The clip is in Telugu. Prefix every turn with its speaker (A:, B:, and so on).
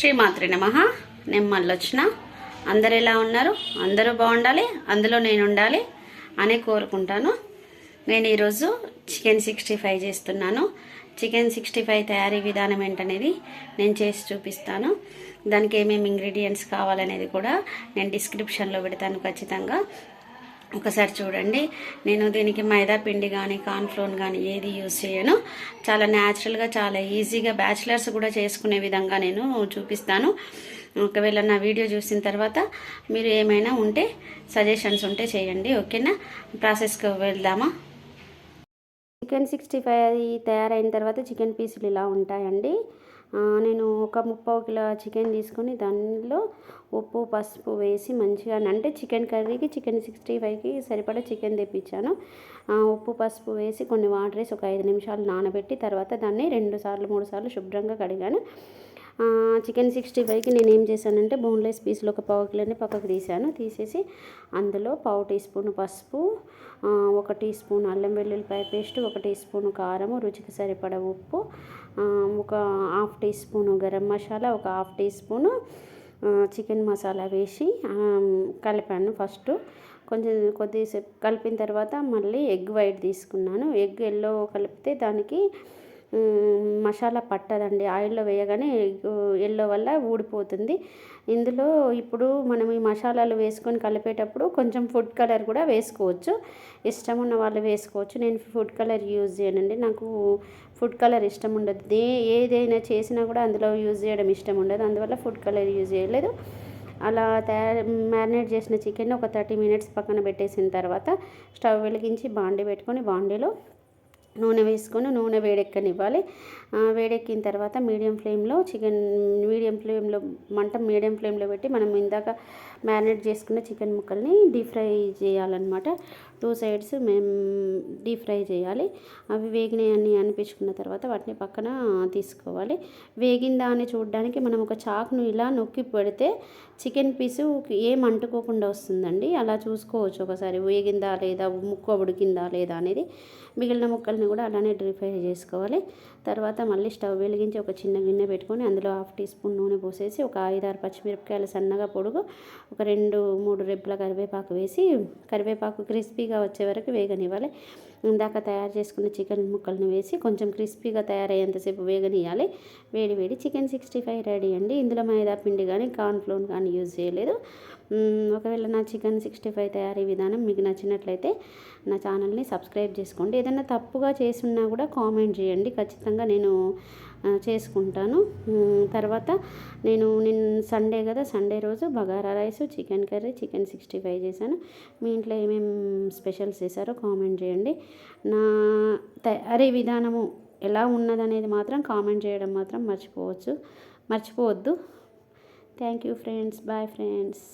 A: శ్రీమాత్రి నమ. నేను మళ్ళీ వచ్చిన అందరు ఎలా ఉన్నారు? అందరూ బాగుండాలి? అందులో నేను ఉండాలి అని కోరుకుంటాను. నేను ఈరోజు చికెన్ సిక్స్టీ ఫైవ్ చేస్తున్నాను. చికెన్ సిక్స్టీ ఫైవ్ తయారీ విధానం ఏంటనేది నేను చేసి చూపిస్తాను. దానికి ఏమేమి ఇంగ్రీడియంట్స్ కావాలనేది కూడా నేను డిస్క్రిప్షన్లో పెడతాను ఖచ్చితంగా. ఒకసారి చూడండి. నేను దీనికి మైదా పిండి కానీ కార్న్ఫ్లోన్ కానీ ఏది యూజ్ చేయను. చాలా న్యాచురల్గా చాలా ఈజీగా బ్యాచిలర్స్ కూడా చేసుకునే విధంగా నేను చూపిస్తాను. ఒకవేళ నా వీడియో చూసిన తర్వాత మీరు ఏమైనా ఉంటే సజెషన్స్ ఉంటే చేయండి. ఓకేనా? ప్రాసెస్కి వెళ్దామా? చికెన్ సిక్స్టీ ఫైవ్ తయారైన తర్వాత చికెన్ పీసులు ఇలా ఉంటాయండి. నేను ఒక ముప్పావు కిలో చికెన్ తీసుకొని దానిలో ఉప్పు పసుపు వేసి మంచిగా అంటే చికెన్ కర్రీకి చికెన్ సిక్స్టీ ఫైవ్కి సరిపడా చికెన్ తెప్పించాను. ఉప్పు పసుపు వేసి కొన్ని వాటర్ వేసి ఒక ఐదు నిమిషాలు నానబెట్టి తర్వాత దాన్ని రెండు సార్లు మూడు సార్లు శుభ్రంగా కడిగాను. చికెన్ సిక్స్టీ ఫైవ్కి నేను ఏం చేశానంటే బోన్లెస్ పీసులు ఒక పావు కిలోని పక్కకు తీసాను తీసేసి అందులో పావు టీ స్పూన్ పసుపు ఒక టీ స్పూన్ అల్లం వెల్లుల్లిపాయ పేస్ట్ ఒక టీ స్పూన్ కారము రుచికి సరిపడ ఉప్పు ఒక half teaspoon garam masala ఒక half teaspoon chicken masala వేసి కలిపాను ఫస్ట్. కొంచెం కొద్దిసేపు కలిపిన తర్వాత మళ్ళీ ఎగ్ వైట్ తీసుకున్నాను. ఎగ్ ఎల్లో కలిపితే దానికి మసాలా పట్టదండి. ఆయిల్లో వేయగానే ఎల్లో వల్ల ఊడిపోతుంది. ఇందులో ఇప్పుడు మనం ఈ మసాలాలు వేసుకొని కలిపేటప్పుడు కొంచెం ఫుడ్ కలర్ కూడా వేసుకోవచ్చు. ఇష్టం ఉన్న వాళ్ళు వేసుకోవచ్చు. నేను ఫుడ్ కలర్ యూజ్ చేయనండి. నాకు ఫుడ్ కలర్ ఇష్టం ఉండదు. దే ఏదైనా చేసినా కూడా అందులో యూజ్ చేయడం ఇష్టం ఉండదు. అందువల్ల ఫుడ్ కలర్ యూజ్ చేయలేదు. అలా తయారు మ్యారినేట్ చేసిన చికెన్ ఒక థర్టీ మినిట్స్ పక్కన పెట్టేసిన తర్వాత స్టవ్ వెలిగించి బాండీ పెట్టుకొని బాండీలో నూనె వేసుకొని నూనె వేడెక్కనివ్వాలి. వేడెక్కిన తర్వాత మీడియం ఫ్లేమ్లో చికెన్ మీడియం ఫ్లేమ్లో మంట మీడియం ఫ్లేమ్లో పెట్టి మనం ఇందాక మ్యారినేట్ చేసుకున్న చికెన్ ముక్కల్ని డీప్ ఫ్రై చేయాలన్నమాట. టూ సైడ్స్ మేము డీప్ ఫ్రై చేయాలి. అవి వేగినాయని అనిపించుకున్న తర్వాత వాటిని పక్కన తీసుకోవాలి. వేగిందా అని చూడడానికి మనం ఒక చాక్ను ఇలా నొక్కి పెడితే చికెన్ పీసు ఏం అంటుకోకుండా వస్తుందండి. అలా చూసుకోవచ్చు ఒకసారి. వేగిందా లేదా? ముక్క ఉడికిందా లేదా అనేది మిగిలిన ముక్కల్ని కూడా అలానే డ్రీ ఫ్రై చేసుకోవాలి. తర్వాత మళ్ళీ స్టవ్ వెలిగించి ఒక చిన్న గిన్నె పెట్టుకొని అందులో హాఫ్ టీ స్పూన్ నూనె పోసేసి ఒక ఐదారు పచ్చిమిరపకాయలు సన్నగా పొడుగు ఒక రెండు మూడు రెబ్బల కరివేపాకు వేసి కరివేపాకు క్రిస్పీగా వచ్చే వరకు వేగనివ్వాలి. ఇందాక తయారు చేసుకున్న చికెన్ ముక్కలను వేసి కొంచెం క్రిస్పీగా తయారయ్యేంతసేపు వేగనియాలి వేడి వేడి చికెన్ సిక్స్టీ ఫైవ్ రెడీ అండి. ఇందులో మైదా పిండి కానీ కార్న్ఫ్లోర్ కానీ యూజ్ చేయలేదు. ఒకవేళ నా చికెన్ సిక్స్టీ ఫైవ్ తయారీ విధానం మీకు నచ్చినట్లయితే నా ఛానల్ని సబ్స్క్రైబ్ చేసుకోండి. ఏదైనా తప్పుగా చేసున్నా కూడా కామెంట్ చేయండి. ఖచ్చితంగా నేను చేసుకుంటాను. తర్వాత నేను నేను సండే కదా సండే రోజు bagara rice chicken curry chicken sixty five చేశాను. మీ ఇంట్లో ఏమేమి స్పెషల్స్ చేశారో కామెంట్ చేయండి. నా తయారీ విధానము ఎలా ఉన్నదనేది మాత్రం కామెంట్ చేయడం మాత్రం మర్చిపోవచ్చు మర్చిపోవద్దు. Thank you friends. Bye friends.